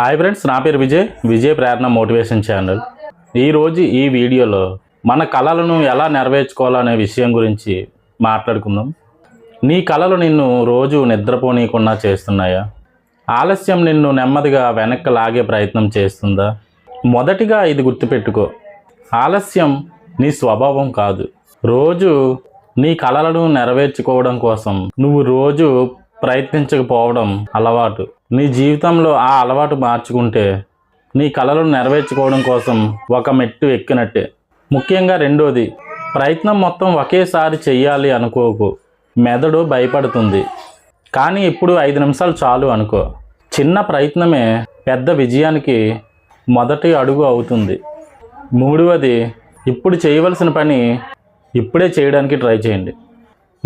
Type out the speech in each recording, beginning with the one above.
Hi friends నా పేరు Vijay. Vijay Prerana motivation channel. ఈరోజు ఈ వీడియోలో మన కళలను ఎలా నెరవేర్చుకోవాలనే విషయం గురించి మాట్లాడుకుందాం. నీ కళలు నిన్ను రోజు నిద్రపోనీయకుండా చేస్తున్నాయా? ఆలస్యం నిన్ను నెమ్మదిగా వెనక్కి లాగే ప్రయత్నం చేస్తుందా? మొదటిగా ఇది గుర్తుపెట్టుకో. ఆలస్యం నీ స్వభావం కాదు. రోజు నీ కళలను నెరవేర్చుకోవడం కోసం నువ్వు రోజు ప్రయత్నించకపోవడం అలవాటు. నీ జీవితంలో ఆ అలవాటు మార్చుకుంటే నీ కళలను నెరవేర్చుకోవడం కోసం ఒక మెట్టు ఎక్కినట్టే. ముఖ్యంగా రెండోది ప్రయత్నం మొత్తం ఒకేసారి చెయ్యాలి అనుకోకు. మెదడు భయపడుతుంది. కానీ ఇప్పుడు ఐదు నిమిషాలు చాలు అనుకో. చిన్న ప్రయత్నమే పెద్ద విజయానికి మొదటి అడుగు అవుతుంది. మూడవది ఇప్పుడు చేయవలసిన పని ఇప్పుడే చేయడానికి ట్రై చేయండి.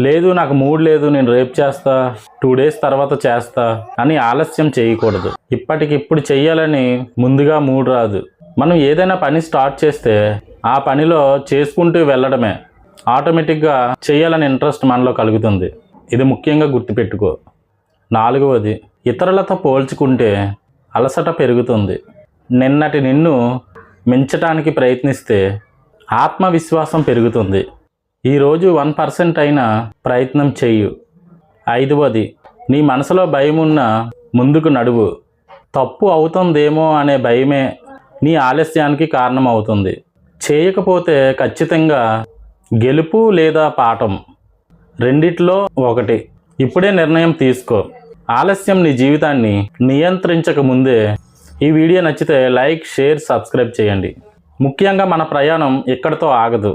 లేదు నాకు మూడ్ లేదు నేను రేపు చేస్తా టూ డేస్ తర్వాత చేస్తా అని ఆలస్యం చేయకూడదు. ఇప్పటికిప్పుడు చెయ్యాలని ముందుగా మూడ్ రాదు. మనం ఏదైనా పని స్టార్ట్ చేస్తే ఆ పనిలో చేసుకుంటూ వెళ్ళడమే. ఆటోమేటిక్గా చేయాలని ఇంట్రెస్ట్ మనలో కలుగుతుంది. ఇది ముఖ్యంగా గుర్తుపెట్టుకో. నాలుగవది ఇతరులతో పోల్చుకుంటే అలసట పెరుగుతుంది. నిన్నటి నిన్ను మించటానికి ప్రయత్నిస్తే ఆత్మవిశ్వాసం పెరుగుతుంది. ఈరోజు వన్ పర్సెంట్ అయినా ప్రయత్నం చెయ్యు ఐదవది నీ మనసులో భయం ఉన్న ముందుకు నడువు. తప్పు అవుతుందేమో అనే భయమే నీ ఆలస్యానికి కారణం అవుతుంది చేయకపోతే ఖచ్చితంగా గెలుపు లేదా పాఠం. రెండిట్లో ఒకటి. ఇప్పుడే నిర్ణయం తీసుకో. ఆలస్యం నీ జీవితాన్ని నియంత్రించక ముందే ఈ వీడియో నచ్చితే లైక్ షేర్ సబ్స్క్రైబ్ చేయండి. ముఖ్యంగా మన ప్రయాణం ఇక్కడితో ఆగదు.